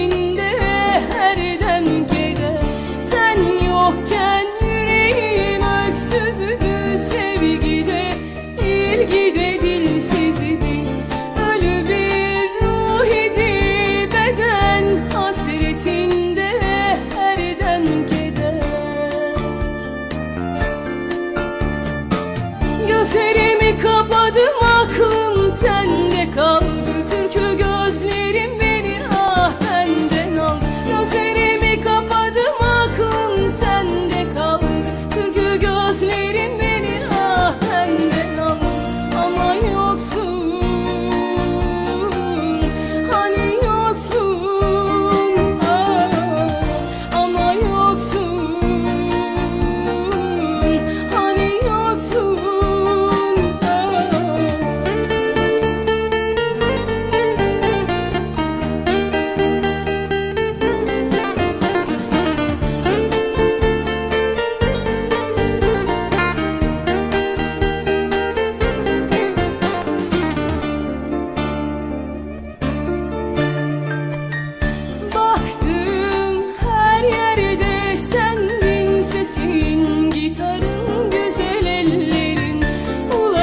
içinde her dem Sen yokken yüreğim öksüzdü sevgide. İlgide dilsizdi Ölü bir ruh beden hasretinde her dem keder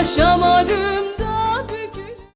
Yaşamadım.